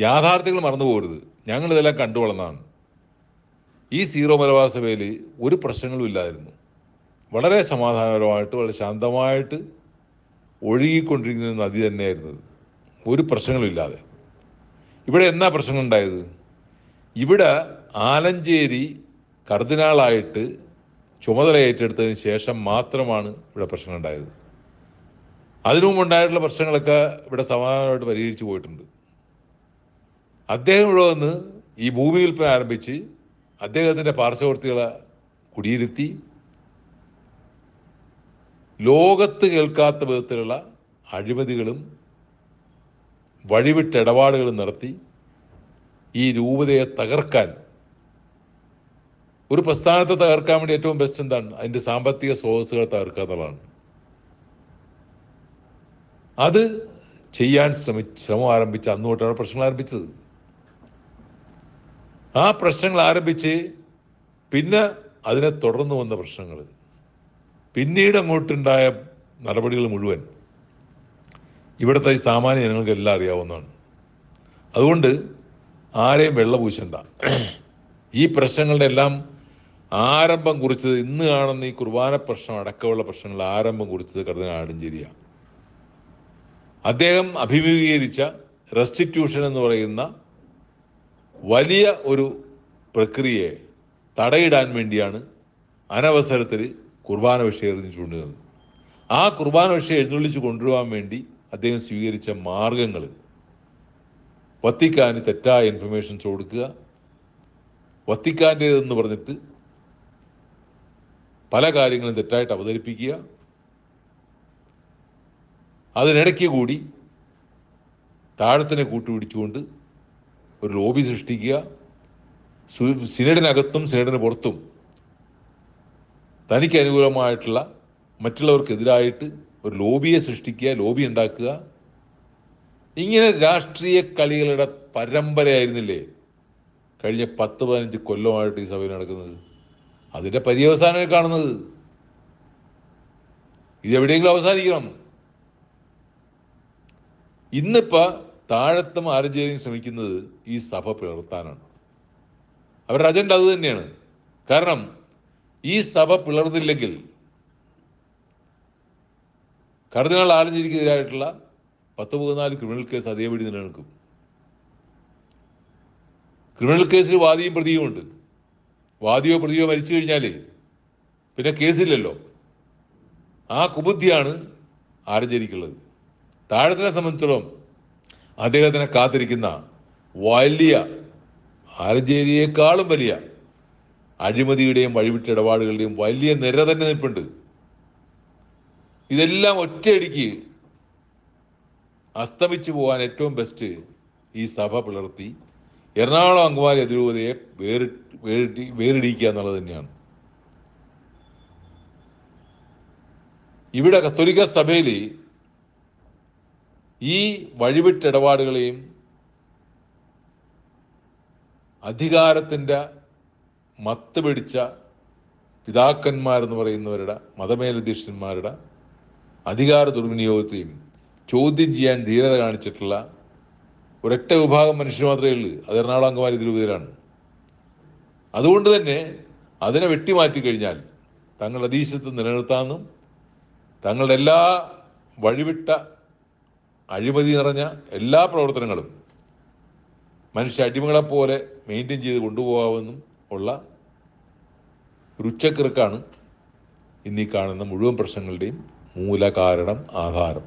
യാഥാർത്ഥ്യങ്ങൾ മറന്നു പോകരുത് ഞങ്ങളിതെല്ലാം കണ്ടു വളർന്നതാണ് ഈ സീറോ മലബാർ സഭയിൽ ഒരു പ്രശ്നങ്ങളും ഇല്ലായിരുന്നു. വളരെ സമാധാനപരമായിട്ട് വളരെ ശാന്തമായിട്ട് ഒഴുകിക്കൊണ്ടിരിക്കുന്ന നദി തന്നെയായിരുന്നു ഒരു ഒരു പ്രശ്നങ്ങളില്ലാതെ ഇവിടെ എന്നാ പ്രശ്നം ഉണ്ടായത്? ഇവിടെ ആലഞ്ചേരി കർദിനാളായിട്ട് ചുമതല ഏറ്റെടുത്തതിന് ശേഷം മാത്രമാണ് ഇവിടെ പ്രശ്നം അതിനു മുമ്പ് ഉണ്ടായിട്ടുള്ള പ്രശ്നങ്ങളൊക്കെ ഇവിടെ സമാധാനമായിട്ട് പരിഹരിച്ചു പോയിട്ടുണ്ട്. അദ്ദേഹം ഇവിടെ വന്ന് ഈ ഭൂമി വിൽപ്പന ആരംഭിച്ച് അദ്ദേഹത്തിന്റെ പാർശ്വവർത്തികളെ കുടിയിരുത്തി ലോകത്ത് കേൾക്കാത്ത വിധത്തിലുള്ള അഴിമതികളും വഴിവിട്ട ഇടപാടുകളും നടത്തി ഈ രൂപതയെ തകർക്കാൻ ഒരു പ്രസ്ഥാനത്തെ തകർക്കാൻ വേണ്ടി ഏറ്റവും ബെസ്റ്റ് എന്താണ്? അതിന്റെ സാമ്പത്തിക സ്രോതസ്സുകളെ തകർക്കുക എന്നുള്ളതാണ്. അത് ചെയ്യാൻ ശ്രമി ശ്രമം ആരംഭിച്ച അന്ന് തൊട്ടാണ് പ്രശ്നങ്ങൾ ആരംഭിച്ചത്. ആ പ്രശ്നങ്ങൾ ആരംഭിച്ച് പിന്നെ അതിനെ തുടർന്ന് വന്ന പ്രശ്നങ്ങൾ. പിന്നീട് അങ്ങോട്ടുണ്ടായ നടപടികൾ മുഴുവൻ ഇവിടുത്തെ ഈ സാമാന്യ ജനങ്ങൾക്ക് എല്ലാം അറിയാവുന്നതാണ്. അതുകൊണ്ട് ആരെയും വെള്ളപൂശണ്ട. ഈ പ്രശ്നങ്ങളുടെ എല്ലാം ആരംഭം കുറിച്ചത് ഇന്ന് കാണുന്ന ഈ കുർബാന പ്രശ്നം അടക്കമുള്ള പ്രശ്നങ്ങൾ ആരംഭം കുറിച്ചത് കർദിനാൾ ആടഞ്ചേരിയാണ് അദ്ദേഹം അഭിമുഖീകരിച്ച റെസ്റ്റിറ്റ്യൂഷൻ എന്ന് പറയുന്ന വലിയ ഒരു പ്രക്രിയയെ തടയിടാൻ വേണ്ടിയാണ് അനവസരത്തിൽ കുർബാന വിഷയം എഴുതിച്ചുകൊണ്ടിരുന്നത് ആ കുർബാന വിഷയം എഴുന്നള്ളിച്ച് കൊണ്ടുവരാൻ വേണ്ടി അദ്ദേഹം സ്വീകരിച്ച മാർഗങ്ങൾ. വത്തിക്കാന് തെറ്റായ ഇൻഫർമേഷൻസ് കൊടുക്കുക വത്തിക്കാന്റേതെന്ന് പറഞ്ഞിട്ട് പല കാര്യങ്ങളും തെറ്റായിട്ട് അവതരിപ്പിക്കുക. അതിനിടയ്ക്ക് കൂടി താഴത്തിനെ കൂട്ടുപിടിച്ചുകൊണ്ട് ഒരു ലോബി സൃഷ്ടിക്കുക സിനഡിനകത്തും സിനഡിന് പുറത്തും തനിക്ക് അനുകൂലമായിട്ടുള്ള മറ്റുള്ളവർക്കെതിരായിട്ട് ഒരു ലോബിയെ സൃഷ്ടിക്കുക ലോബി ഉണ്ടാക്കുക. ഇങ്ങനെ രാഷ്ട്രീയ കളികളുടെ പരമ്പരയായിരുന്നില്ലേ? കഴിഞ്ഞ പത്ത് പതിനഞ്ച് കൊല്ലമായിട്ട് ഈ സഭയിൽ നടക്കുന്നത്. അതിന്റെ പര്യവസാനമേ കാണുന്നത്. ഇതെവിടെയെങ്കിലും അവസാനിക്കണം. ഇന്നിപ്പോ താഴത്തും ആരഞ്ചേരിയും ശ്രമിക്കുന്നത് ഈ സഭ പിളർത്താനാണ്. അവരുടെ അജണ്ട അത് തന്നെയാണ്. കാരണം ഈ സഭ പിളർന്നില്ലെങ്കിൽ കർദിനാൾ ആലഞ്ചേരിക്കെതിരായിട്ടുള്ള പത്ത് പതിനാല് ക്രിമിനൽ കേസ് അതേപടി നിലനിൽക്കും. ക്രിമിനൽ കേസിൽ വാദിയും പ്രതിയും ഉണ്ട്. വാദിയോ പ്രതിയോ മരിച്ചു കഴിഞ്ഞാൽ പിന്നെ കേസില്ലല്ലോ. ആ കുബുദ്ധിയാണ് ആരഞ്ചേരിക്കുള്ളത് താഴത്തിനെ സംബന്ധിച്ചിടത്തോളം അദ്ദേഹത്തിനെ കാത്തിരിക്കുന്ന വലിയ ആരഞ്ചേരിയേക്കാളും വലിയ അഴിമതിയുടെയും വഴിവിട്ട ഇടപാടുകളുടെയും വലിയ നിര തന്നെ നിൽപ്പുണ്ട്. ഇതെല്ലാം ഒറ്റയടിക്ക് അസ്തമിച്ചു പോകാൻ ഏറ്റവും ബെസ്റ്റ് ഈ സഭ പിളർത്തി. എറണാകുളം അങ്കമാലി അതിരൂപതയെ വേറി വേറിട്ടി വേറിടിക്കുക എന്നുള്ളത് തന്നെയാണ്. ഇവിടെ കത്തോലിക്ക സഭയിൽ ഈ വഴിവിട്ട ഇടപാടുകളെയും അധികാരത്തിന്റെ മത്ത് പിടിച്ച പിതാക്കന്മാരെന്ന് പറയുന്നവരുടെ മതമേലധ്യക്ഷന്മാരുടെ അധികാര ദുർവിനിയോഗത്തെയും ചോദ്യം ചെയ്യാൻ ധീരത കാണിച്ചിട്ടുള്ള ഒരൊറ്റ വിഭാഗം മനുഷ്യർ മാത്രമേ ഉള്ളൂ. അത് എറണാകുളം അംഗമാരി തിരുവതിരാണ് അതുകൊണ്ട് തന്നെ അതിനെ വെട്ടിമാറ്റി കഴിഞ്ഞാൽ തങ്ങളുടെ അധീശത്വം നിലനിർത്താമെന്നും തങ്ങളുടെ എല്ലാ വഴിവിട്ട അഴിമതി നിറഞ്ഞ എല്ലാ പ്രവർത്തനങ്ങളും മനുഷ്യ അടിമകളെപ്പോലെ മെയിന്റെയിൻ ചെയ്ത് കൊണ്ടുപോകാമെന്നും ഉള്ള ഒരു ഉച്ചക്കിറക്കാണ് ഇന്നീ കാണുന്ന മുഴുവൻ പ്രശ്നങ്ങളുടെയും മൂലകാരണം ആധാരം.